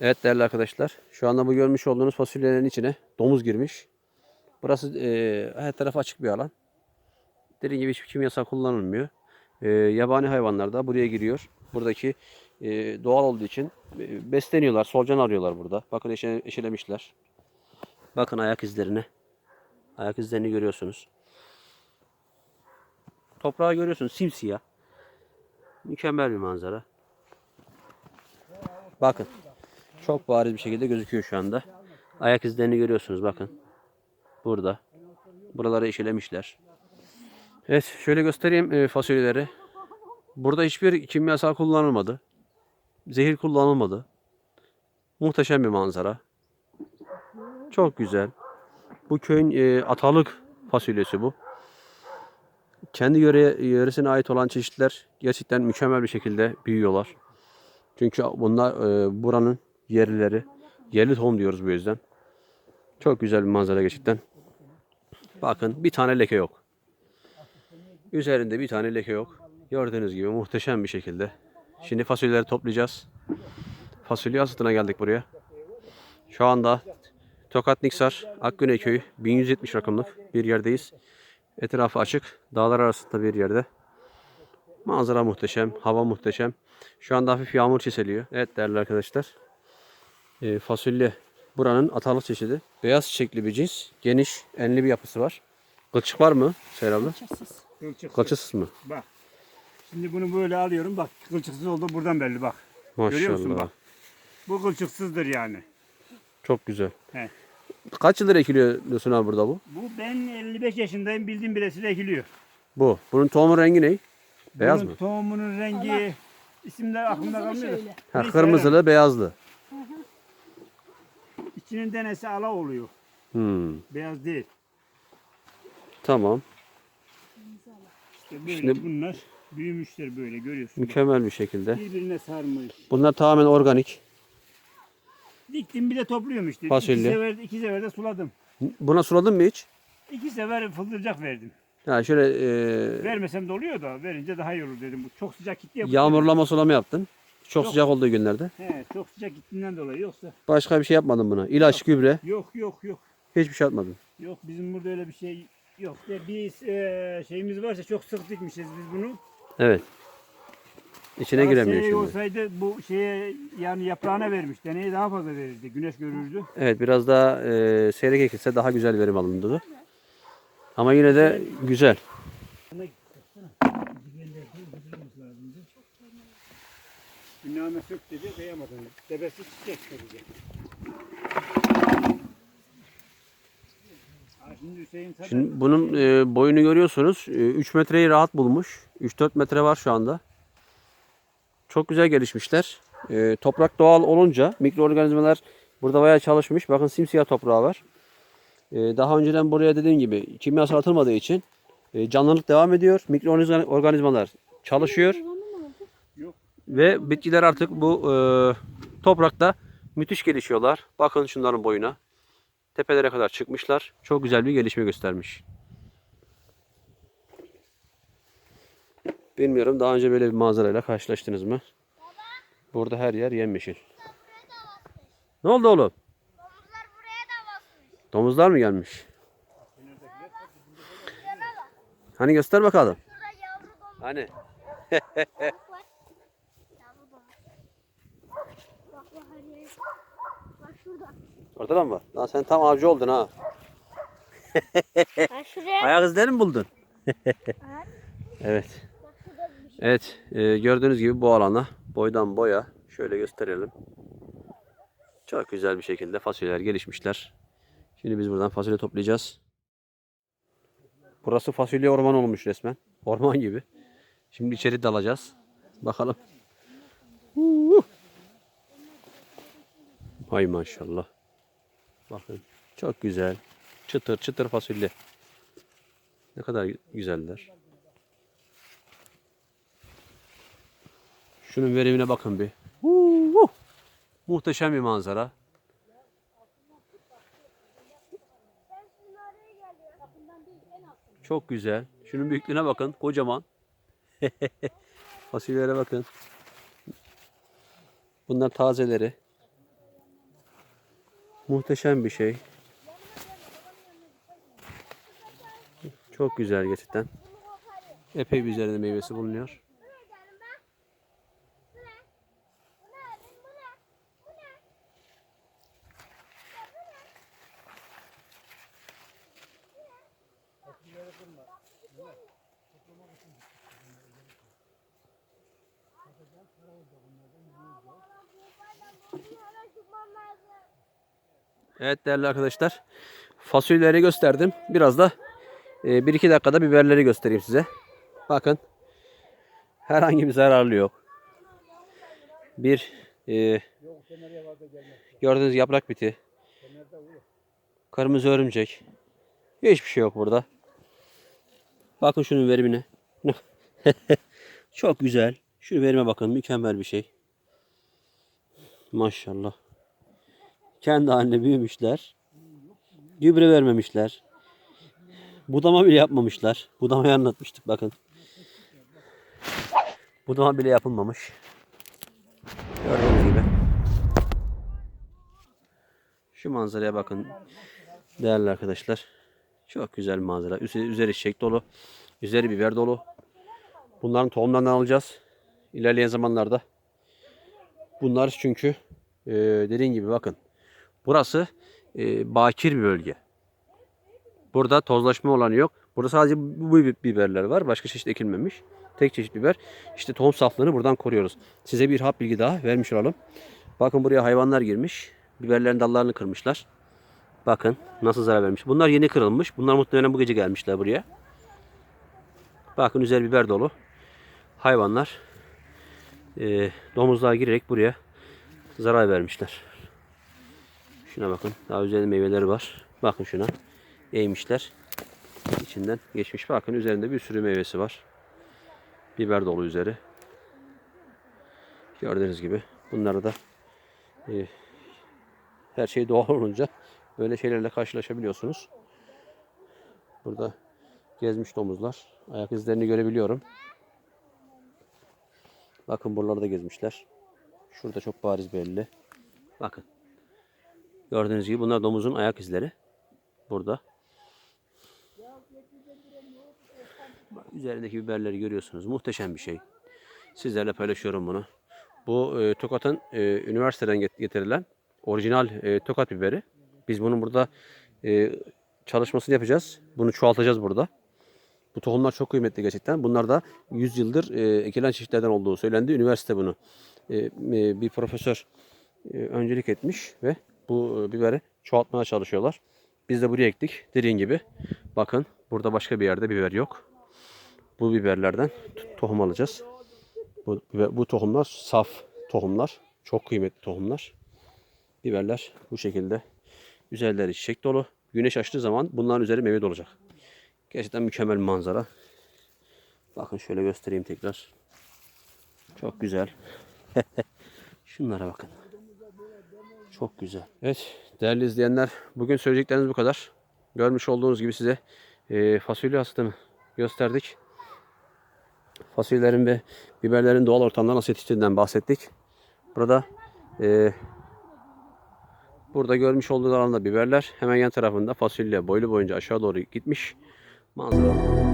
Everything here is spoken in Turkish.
Evet değerli arkadaşlar. Şu anda bu görmüş olduğunuz fasulyelerin içine domuz girmiş. Burası e, her tarafı açık bir alan. Dediğim gibi hiçbir kimyasal kullanılmıyor. E, yabani hayvanlar da buraya giriyor. Buradaki e, doğal olduğu için e, besleniyorlar. Solucan arıyorlar burada. Bakın eşe, eşelemişler. Bakın ayak izlerine. Ayak izlerini görüyorsunuz. Toprağı görüyorsunuz simsiyah. Mükemmel bir manzara. Bakın. Çok bariz bir şekilde gözüküyor şu anda. Ayak izlerini görüyorsunuz bakın. Burada. Buraları eşelemişler. Evet şöyle göstereyim e, fasulyeleri. Burada hiçbir kimyasal kullanılmadı. Zehir kullanılmadı. Muhteşem bir manzara. Çok güzel. Bu köyün e, atalık fasulyesi bu. Kendi yöre, yöresine ait olan çeşitler gerçekten mükemmel bir şekilde büyüyorlar. Çünkü bunlar e, buranın yerlileri. Yerli tohum diyoruz bu yüzden. Çok güzel bir manzara gerçekten. Bakın bir tane leke yok. Üzerinde bir tane leke yok. Gördüğünüz gibi muhteşem bir şekilde. Şimdi fasulyeleri toplayacağız. Fasulye hasatına geldik buraya. Şu anda Tokat Niksar, Akgüney Köyü 1170 rakımlık bir yerdeyiz. Etrafı açık. Dağlar arasında bir yerde. Manzara muhteşem, hava muhteşem. Şu anda hafif yağmur çiseliyor. Evet değerli arkadaşlar. Ee, fasulye buranın atalık çeşidi. Beyaz çiçekli bir cins. Geniş, enli bir yapısı var. Kılçık var mı Seher abla? Kılçıksız. Kılçıksız mı? Bak. Şimdi bunu böyle alıyorum. Bak kılçıksız oldu buradan belli bak. Görüyor musun Maşallah. bak. Bu kılçıksızdır yani. Çok güzel. He. Kaç yıldır ekiliyor diyorsun abi burada bu? Bu ben 55 yaşındayım bildiğim bilesi de ekiliyor. Bu. Bunun tohumun rengi ne? Beyaz Bunun mı? Tohumunun rengi isimler aklımda kalmıyor. şöyle. Ha, Neyse, kırmızılı, beyazlı. İçinin denesi ala oluyor. Hmm. Beyaz değil. Tamam. İşte böyle Şimdi- bunlar büyümüşler böyle görüyorsun. bak. Mükemmel bir şekilde. Birbirine sarmış. Bunlar tamamen organik. Diktim bir de topluyorum işte. Fasulye. İki sefer, iki sefer de suladım. Buna suladın mı hiç? İki sefer fıldırcak verdim. Ha şöyle e, Vermesem de oluyor da verince daha iyi olur dedim. Bu çok sıcak bu yağmurlama sulama yaptın. Çok Yok. sıcak olduğu günlerde. He, çok sıcak gittiğinden dolayı yoksa Başka bir şey yapmadın buna. İlaç, gübre. yok yok yok Hiçbir şey atmadın. yok bizim burada öyle bir şey yok. De bir e, şeyimiz varsa çok sık dikmişiz biz bunu. Evet. İçine Daha giremiyor seneye şimdi. olsaydı bu şeye yani yaprağına vermiş. Deneye daha fazla verirdi. Güneş görürdü. Evet biraz daha e, seyrek ekilse daha güzel verim alınırdı. Ama yine de güzel. Günname sök dedi kıyamadın. Tepesi çiçek dedi. Şimdi bunun e, boyunu görüyorsunuz. 3 metreyi rahat bulmuş. 3-4 metre var şu anda. Çok güzel gelişmişler. E, toprak doğal olunca mikroorganizmalar burada bayağı çalışmış. Bakın simsiyah toprağı var. E, daha önceden buraya dediğim gibi kimyasal atılmadığı için e, canlılık devam ediyor. Mikroorganizmalar çalışıyor. Ve bitkiler artık bu e, toprakta müthiş gelişiyorlar. Bakın şunların boyuna. Tepelere kadar çıkmışlar. Çok güzel bir gelişme göstermiş. Bilmiyorum daha önce böyle bir manzarayla karşılaştınız mı? Burada her yer yemyeşil. Ne oldu oğlum? Domuzlar buraya da basmış. Domuzlar mı gelmiş? Hani göster bakalım. Hani? var. Yavru domuz. Bak bak her. Bak şurada. Orada da mı var? Lan sen tam avcı oldun ha. Ha şuraya. Ayak izlerini mi buldun? Evet. Bak şurada bir şey. Evet, e, gördüğünüz gibi bu alana boydan boya şöyle gösterelim. Çok güzel bir şekilde fasulyeler gelişmişler. Şimdi biz buradan fasulye toplayacağız. Burası fasulye orman olmuş resmen. Orman gibi. Şimdi içeri dalacağız. Bakalım. Hay maşallah. Bakın çok güzel. Çıtır çıtır fasulye. Ne kadar güzeller. Şunun verimine bakın bir. Huu! Muhteşem bir manzara. Çok güzel. Şunun büyüklüğüne bakın. Kocaman. Fasulyelere bakın. Bunlar tazeleri. Muhteşem bir şey. Çok güzel gerçekten. Epey bir üzerinde meyvesi bulunuyor. Evet değerli arkadaşlar. Fasulyeleri gösterdim. Biraz da 1-2 dakikada biberleri göstereyim size. Bakın. Herhangi bir zararlı yok. Bir e, gördüğünüz yaprak biti. Kırmızı örümcek. Hiçbir şey yok burada. Bakın şunun verimine. Çok güzel. Şu verime bakın. Mükemmel bir şey. Maşallah. Kendi haline büyümüşler. Gübre vermemişler. Budama bile yapmamışlar. Budamayı anlatmıştık bakın. Budama bile yapılmamış. Gördüğünüz gibi. Şu manzaraya bakın. Değerli arkadaşlar. Çok güzel manzara. Üzeri, üzeri çiçek dolu. Üzeri biber dolu. Bunların tohumlarını alacağız. İlerleyen zamanlarda. Bunlar çünkü e, dediğim gibi bakın. Burası e, bakir bir bölge. Burada tozlaşma olanı yok. Burada sadece bu biberler var. Başka çeşit ekilmemiş. Tek çeşit biber. İşte tohum saflığını buradan koruyoruz. Size bir hap bilgi daha vermiş olalım. Bakın buraya hayvanlar girmiş. Biberlerin dallarını kırmışlar. Bakın nasıl zarar vermiş. Bunlar yeni kırılmış. Bunlar muhtemelen bu gece gelmişler buraya. Bakın üzeri biber dolu. Hayvanlar e, domuzluğa girerek buraya zarar vermişler. Şuna bakın. Daha üzerinde meyveleri var. Bakın şuna. Eğmişler. İçinden geçmiş. Bakın üzerinde bir sürü meyvesi var. Biber dolu üzeri. Gördüğünüz gibi. Bunları da e, her şey doğal olunca böyle şeylerle karşılaşabiliyorsunuz. Burada gezmiş domuzlar. Ayak izlerini görebiliyorum. Bakın buralarda gezmişler. Şurada çok bariz belli. Bakın. Gördüğünüz gibi bunlar domuzun ayak izleri. Burada. Üzerindeki biberleri görüyorsunuz. Muhteşem bir şey. Sizlerle paylaşıyorum bunu. Bu e, Tokat'ın e, üniversiteden get- getirilen orijinal e, Tokat biberi. Biz bunun burada e, çalışmasını yapacağız. Bunu çoğaltacağız burada. Bu tohumlar çok kıymetli gerçekten. Bunlar da 100 yıldır e, ekilen çeşitlerden olduğu söylendi. Üniversite bunu e, e, bir profesör e, öncelik etmiş ve bu e, biberi çoğaltmaya çalışıyorlar. Biz de buraya ektik. Dediğim gibi bakın burada başka bir yerde biber yok. Bu biberlerden tohum alacağız. Bu, bu tohumlar saf tohumlar. Çok kıymetli tohumlar. Biberler bu şekilde. Üzerleri çiçek dolu. Güneş açtığı zaman bunların üzeri meyve dolacak. Gerçekten mükemmel manzara. Bakın şöyle göstereyim tekrar. Çok güzel. Şunlara bakın. Çok güzel. Evet değerli izleyenler bugün söyleyeceklerimiz bu kadar. Görmüş olduğunuz gibi size e, fasulye hasadını gösterdik. Fasulyelerin ve biberlerin doğal ortamda nasıl yetiştiğinden bahsettik. Burada e, burada görmüş olduğunuz alanda biberler hemen yan tarafında fasulye boylu boyunca aşağı doğru gitmiş. Manzara